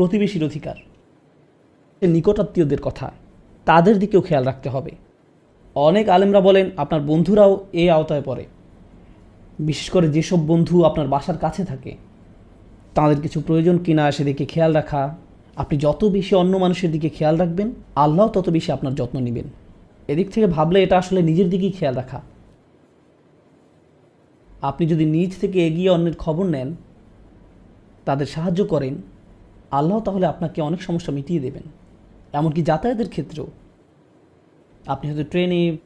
প্রতিবেশীর অধিকার। নিকটাত্মীয়দের কথা তাদের দিকেও খেয়াল রাখতে হবে। অনেক আলেমরা বলেন, আপনার বন্ধুরাও এই আওতায় পড়ে। বিশেষ করে যেসব বন্ধু আপনার বাসার কাছে থাকে, তাদের কিছু প্রয়োজন কিনা সেদিকে খেয়াল রাখা। আপনি যত বেশি অন্য মানুষের দিকে খেয়াল রাখবেন, আল্লাহ তত বেশি আপনার যত্ন নেবেন। এদিক থেকে ভাবলে এটা আসলে নিজের দিকেই খেয়াল রাখা। আপনি যদি নিজ থেকে এগিয়ে অন্যের খবর নেন, তাদের সাহায্য করেন আল্লাহ তাহলে আপনাকে অনেক সমস্যা মিটিয়ে দেবেন। এমনকি যাতায়াতের ক্ষেত্রেও। আপনি হয়তো ট্রেনে,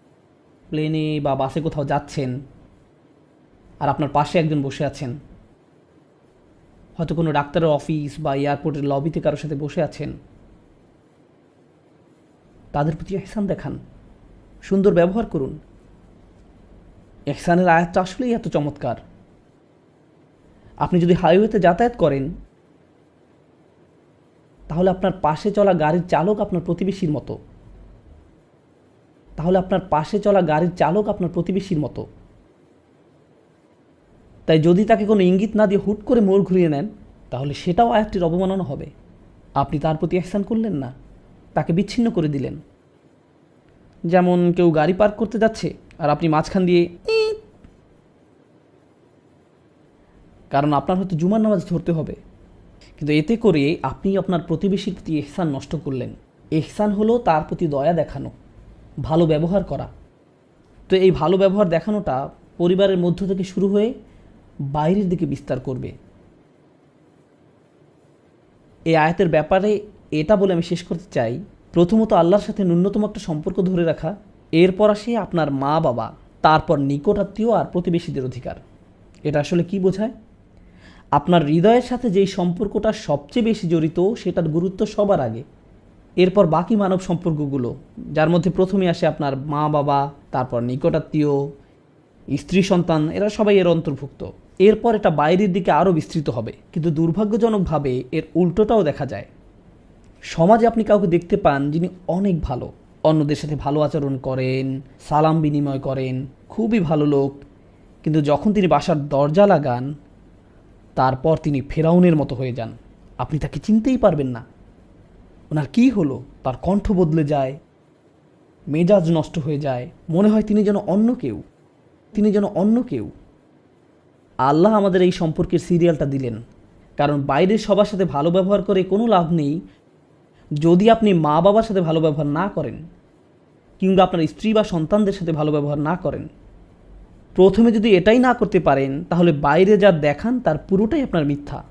প্লেনে বা বাসে কোথাও যাচ্ছেন আর আপনার পাশে একজন বসে আছেন। হয়তো কোনো ডাক্তারের অফিস বা এয়ারপোর্টের লবিতে কারোর সাথে বসে আছেন। তাদের প্রতি এহসান দেখান। সুন্দর ব্যবহার করুন। এহসানের আয়াতটা আসলেই এত চমৎকার। আপনি যদি হাইওয়েতে যাতায়াত করেন তাহলে আপনার পাশে চলা গাড়ির চালক আপনার প্রতিবেশীর মতো। তাহলে আপনার পাশে চলা গাড়ির চালক আপনার প্রতিবেশীর মতো। তাই যদি তাকে কোনো ইঙ্গিত না দিয়ে হুট করে মোড় ঘুরিয়ে নেন, তাহলে সেটাও আয়াতটির অবমাননা হবে। আপনি তার প্রতি এহসান করলেন না, তাকে বিচ্ছিন্ন করে দিলেন। যেমন কেউ গাড়ি পার্ক করতে যাচ্ছে আর আপনি মাঝখান দিয়ে কারণ আপনার হয়তো জুমার নামাজ ধরতে হবে। কিন্তু এতে করে আপনি আপনার প্রতিবেশীর প্রতি এহসান নষ্ট করলেন। এহসান হলো তার প্রতি দয়া দেখানো, ভালো ব্যবহার করা। তো এই ভালো ব্যবহার দেখানোটা পরিবারের মধ্য থেকে শুরু হয়ে বাইরের দিকে বিস্তার করবে। এই আয়াতের ব্যাপারে এটা বলে আমি শেষ করতে চাই, প্রথমত আল্লাহর সাথে ন্যূনতম একটা সম্পর্ক ধরে রাখা, এরপর আসে আপনার মা বাবা তারপর নিকটাত্মীয় আর প্রতিবেশীদের অধিকার। এটা আসলে কি বোঝায়? আপনার হৃদয়ের সাথে যেই সম্পর্কটা সবচেয়ে বেশি জড়িত, সেটার গুরুত্ব সবার আগে। এরপর বাকি মানব সম্পর্কগুলো, যার মধ্যে প্রথমে আসে আপনার মা, বাবা, তারপর নিকটাত্মীয়, স্ত্রী, সন্তান, এরা সবাই এর অন্তর্ভুক্ত। এরপর এটা বাইরের দিকে আরও বিস্তৃত হবে, কিন্তু দুর্ভাগ্যজনকভাবে এর উল্টোটাও দেখা যায়। সমাজে আপনি কাউকে দেখতে পান যিনি অনেক ভালো। অন্যদের সাথে ভালো আচরণ করেন, সালাম বিনিময় করেন, খুবই ভালো লোক। কিন্তু যখন তিনি বাসার দরজা লাগান তারপর তিনি ফেরাউনের মতো হয়ে যান। আপনি তাকে চিনতেই পারবেন না। ওনার কী হলো? তার কণ্ঠ বদলে যায়, মেজাজ নষ্ট হয়ে যায়। মনে হয় তিনি যেন অন্য কেউ। তিনি যেন অন্য কেউ। আল্লাহ আমাদের এই সম্পর্কের সিরিয়ালটা দিলেন। কারণ বাইরের সবার সাথে ভালো ব্যবহার করে কোনো লাভ নেই যদি আপনি মা বাবার সাথে ভালো ব্যবহার না করেন, কিংবা আপনার স্ত্রী বা সন্তানদের সাথে ভালো ব্যবহার না করেন। প্রথমে যদি এটাই না করতে পারেন, তাহলে বাইরে যা দেখান, তার পুরোটাই আপনার মিথ্যা।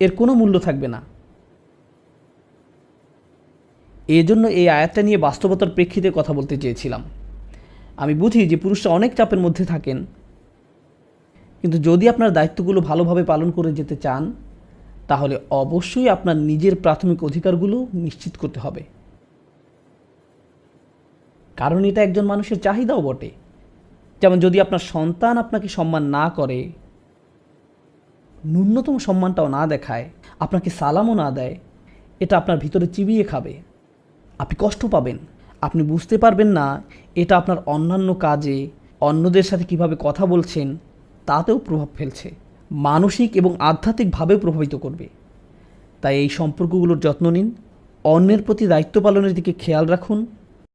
এর কোনো মূল্য থাকবে না। এই জন্য এই আয়াতটা নিয়ে বাস্তবতার প্রেক্ষিতে কথা বলতে চেয়েছিলাম। আমি বুঝি যে পুরুষরা অনেক চাপের মধ্যে থাকেন। কিন্তু যদি আপনার দায়িত্বগুলো ভালোভাবে পালন করে যেতে চান, তাহলে অবশ্যই আপনার নিজের প্রাথমিক অধিকারগুলো নিশ্চিত করতে হবে। কারণ এটা একজন মানুষের চাহিদাও বটে। যেমন যদি আপনার সন্তান আপনাকে সম্মান না করে, ন্যূনতম সম্মানটাও না দেখায়, আপনাকে সালামও না দেয়, এটা আপনার ভিতরে চিবিয়ে খাবে। আপনি কষ্ট পাবেন। আপনি বুঝতে পারবেন না এটা আপনার অন্যান্য কাজে, অন্যদের সাথে কীভাবে কথা বলছেন, তাতেও প্রভাব ফেলছে। মানসিক এবং আধ্যাত্মিকভাবেও প্রভাবিত করবে। তাই এই সম্পর্কগুলোর যত্ন নিন। অন্যের প্রতি দায়িত্ব পালনের দিকে খেয়াল রাখুন।